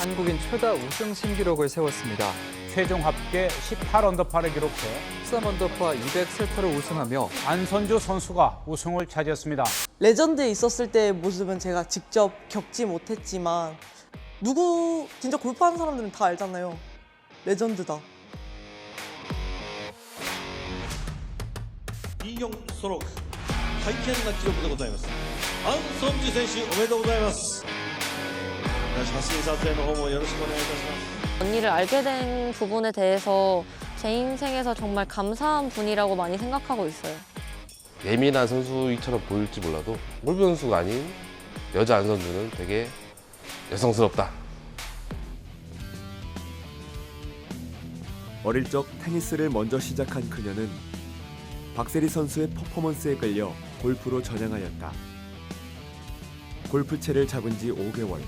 한국인 최다 우승 신기록을 세웠습니다. 최종 합계 18언더파를 기록해 13언더파 200세타로 우승하며 안선주 선수가 우승을 차지했습니다. 레전드에 있었을 때의 모습은 제가 직접 겪지 못했지만 누구 진짜 골프하는 사람들은 다 알잖아요. 레전드다. 24ストローク大変な記録でございますアン・ソンジュ選手おめでとうございます 자신사 때문에 뭐 여러 번에 언니를 알게 된 부분에 대해서 제 인생에서 정말 감사한 분이라고 많이 생각하고 있어요. 예민한 선수처럼 보일지 몰라도 몰비 선수가 아닌 여자 안 선수는 되게 여성스럽다. 어릴 적 테니스를 먼저 시작한 그녀는 박세리 선수의 퍼포먼스에 끌려 골프로 전향하였다. 골프채를 잡은 지 5개월.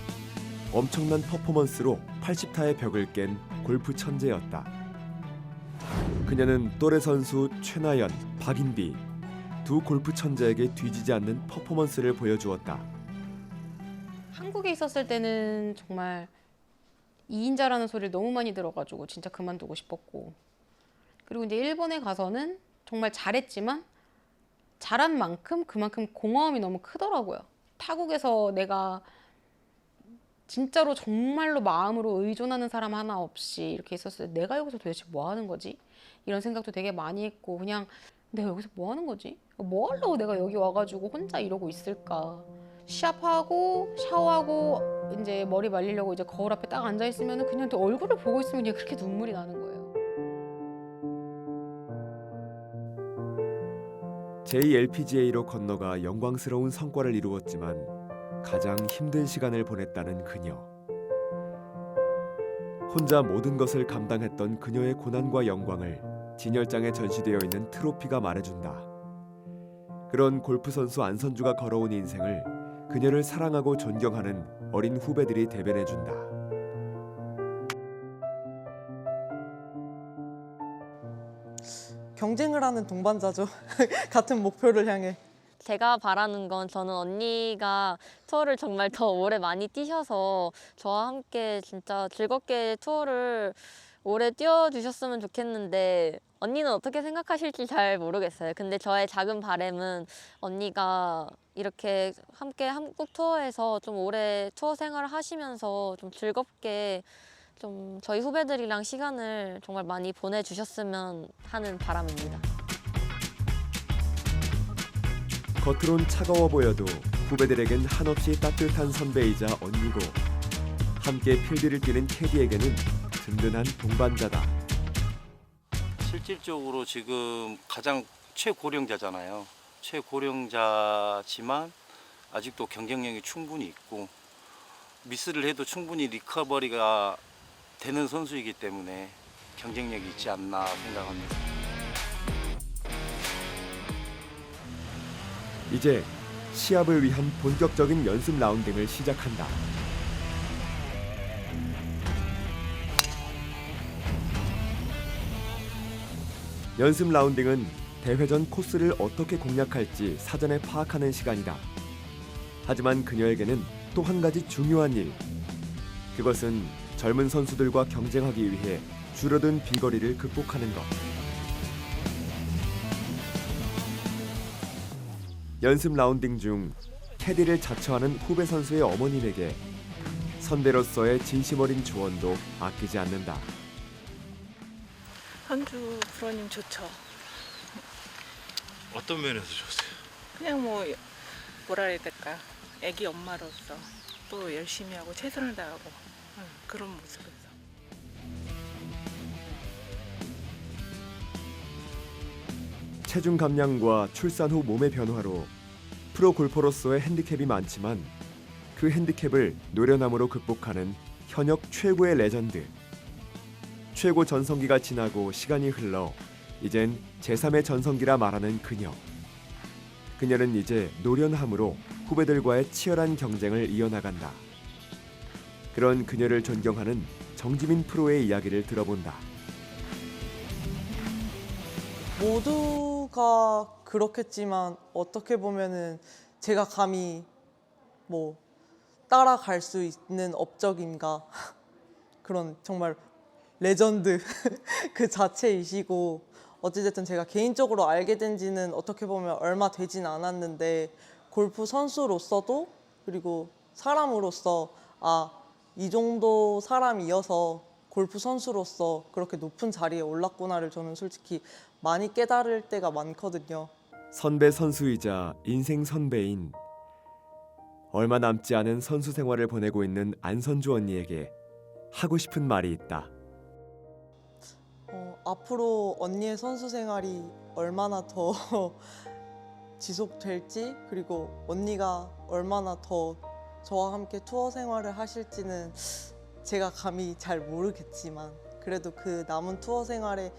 엄청난 퍼포먼스로 80타의 벽을 깬 골프 천재였다. 그녀는 또래 선수 최나연, 박인비 두 골프 천재에게 뒤지지 않는 퍼포먼스를 보여주었다. 한국에 있었을 때는 정말 2인자라는 소리를 너무 많이 들어가지고 진짜 그만두고 싶었고 그리고 이제 일본에 가서는 정말 잘했지만 잘한 만큼 그만큼 공허함이 너무 크더라고요. 타국에서 내가 진짜로 정말로 마음으로 의존하는 사람 하나 없이 이렇게 있었을 때 내가 여기서 도대체 뭐 하는 거지? 이런 생각도 되게 많이 했고 그냥 내가 여기서 뭐 하는 거지? 뭐 하려고 내가 여기 와가지고 혼자 이러고 있을까? 시합하고 샤워하고 이제 머리 말리려고 이제 거울 앞에 딱 앉아 있으면 그냥 또 얼굴을 보고 있으면 그냥 그렇게 눈물이 나는 거예요. JLPGA로 건너가 영광스러운 성과를 이루었지만 가장 힘든 시간을 보냈다는 그녀. 혼자 모든 것을 감당했던 그녀의 고난과 영광을 진열장에 전시되어 있는 트로피가 말해준다. 그런 골프 선수 안선주가 걸어온 인생을 그녀를 사랑하고 존경하는 어린 후배들이 대변해준다. 경쟁을 하는 동반자죠. 같은 목표를 향해. 제가 바라는 건 저는 언니가 투어를 정말 더 오래 많이 뛰셔서 저와 함께 진짜 즐겁게 투어를 오래 뛰어주셨으면 좋겠는데 언니는 어떻게 생각하실지 잘 모르겠어요. 근데 저의 작은 바람은 언니가 이렇게 함께 한국 투어에서 좀 오래 투어 생활을 하시면서 좀 즐겁게 좀 저희 후배들이랑 시간을 정말 많이 보내주셨으면 하는 바람입니다. 겉으론 차가워 보여도 후배들에겐 한없이 따뜻한 선배이자 언니고 함께 필드를 뛰는 캐디에게는 든든한 동반자다. 실질적으로 지금 가장 최고령자잖아요. 최고령자지만 아직도 경쟁력이 충분히 있고 미스를 해도 충분히 리커버리가 되는 선수이기 때문에 경쟁력이 있지 않나 생각합니다. 이제 시합을 위한 본격적인 연습 라운딩을 시작한다. 연습 라운딩은 대회 전 코스를 어떻게 공략할지 사전에 파악하는 시간이다. 하지만 그녀에게는 또 한 가지 중요한 일. 그것은 젊은 선수들과 경쟁하기 위해 줄어든 비거리를 극복하는 것. 연습 라운딩 중 캐디를 자처하는 후배 선수의 어머님에게 선배로서의 진심 어린 조언도 아끼지 않는다. 한주 프로님 좋죠. 어떤 면에서 좋으세요? 그냥 뭐 뭐라 해야 될까. 애기 엄마로서 또 열심히 하고 최선을 다하고 응, 그런 모습 체중 감량과 출산 후 몸의 변화로 프로 골퍼로서의 핸디캡이 많지만 그 핸디캡을 노련함으로 극복하는 현역 최고의 레전드. 최고 전성기가 지나고 시간이 흘러 이젠 제3의 전성기라 말하는 그녀. 그녀는 이제 노련함으로 후배들과의 치열한 경쟁을 이어나간다. 그런 그녀를 존경하는 정지민 프로의 이야기를 들어본다. 모두 가 그렇겠지만 어떻게 보면은 제가 감히 뭐 따라갈 수 있는 업적인가? 그런 정말 레전드 그 자체이시고 어찌됐든 제가 개인적으로 알게 된 지는 어떻게 보면 얼마 되진 않았는데 골프 선수로서도 그리고 사람으로서 아, 이 정도 사람이어서 골프 선수로서 그렇게 높은 자리에 올랐구나를 저는 솔직히 많이 깨달을 때가 많거든요. 선배 선수이자 인생 선배인 얼마 남지 않은 선수 생활을 보내고 있는 안선주 언니에게 하고 싶은 말이 있다. 어, 앞으로 언니의 선수 생활이 얼마나 더 지속될지 그리고 언니가 얼마나 더 저와 함께 투어 생활을 하실지는 제가 감히 잘 모르겠지만 그래도 그 남은 투어 생활에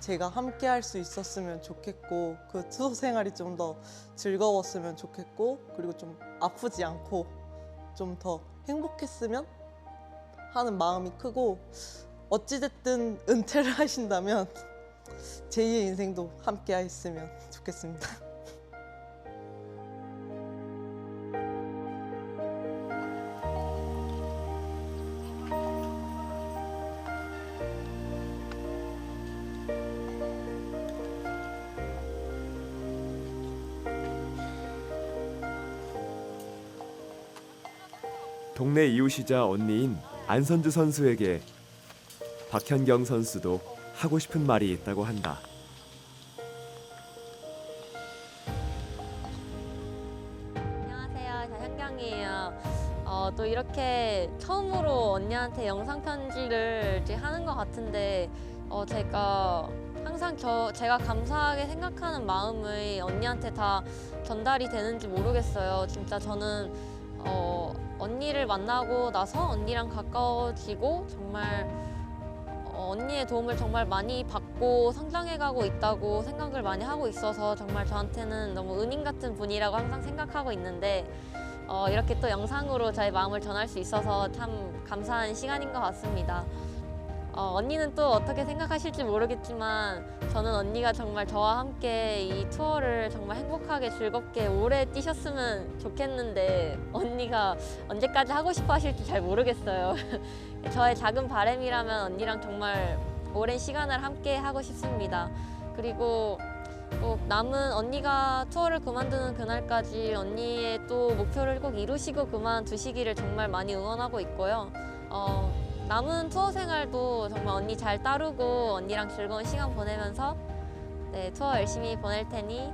제가 함께 할 수 있었으면 좋겠고 그 투어 생활이 좀 더 즐거웠으면 좋겠고 그리고 좀 아프지 않고 좀 더 행복했으면 하는 마음이 크고 어찌됐든 은퇴를 하신다면 제2의 인생도 함께 했으면 좋겠습니다. 동네 이웃이자 언니인 안선주 선수에게 박현경 선수도 하고 싶은 말이 있다고 한다. 안녕하세요. 저 현경이에요. 어, 또 이렇게 처음으로 언니한테 영상 편지를 이제 하는 것 같은데 어, 제가 항상 저 제가 감사하게 생각하는 마음이 언니한테 다 전달이 되는지 모르겠어요. 진짜 저는 어, 언니를 만나고 나서 언니랑 가까워지고 정말 어, 언니의 도움을 정말 많이 받고 성장해가고 있다고 생각을 많이 하고 있어서 정말 저한테는 너무 은인 같은 분이라고 항상 생각하고 있는데 어, 이렇게 또 영상으로 저의 마음을 전할 수 있어서 참 감사한 시간인 것 같습니다. 어, 언니는 또 어떻게 생각하실지 모르겠지만 저는 언니가 정말 저와 함께 이 투어를 정말 행복하게 즐겁게 오래 뛰셨으면 좋겠는데 언니가 언제까지 하고 싶어 하실지 잘 모르겠어요. 저의 작은 바람이라면 언니랑 정말 오랜 시간을 함께 하고 싶습니다. 그리고 꼭 남은 언니가 투어를 그만두는 그날까지 언니의 또 목표를 꼭 이루시고 그만두시기를 정말 많이 응원하고 있고요. 어, 남은 투어 생활도 정말 언니 잘 따르고 언니랑 즐거운 시간 보내면서 네, 투어 열심히 보낼 테니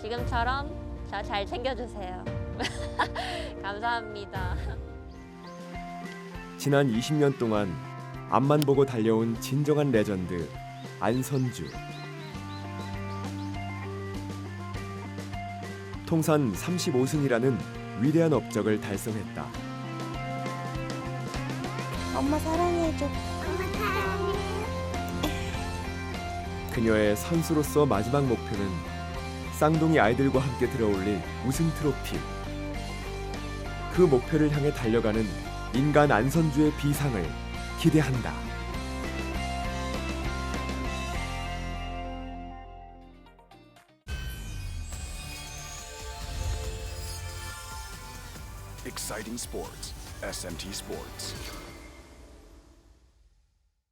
지금처럼 저 잘 챙겨주세요. 감사합니다. 지난 20년 동안 앞만 보고 달려온 진정한 레전드 안선주. 통산 35승이라는 위대한 업적을 달성했다. 엄마 사랑해줘. 그녀의 선수로서 마지막 목표는 쌍둥이 아이들과 함께 들어올릴 우승 트로피. 그 목표를 향해 달려가는 인간 안선주의 비상을 기대한다. Exciting sports. SMT Sports.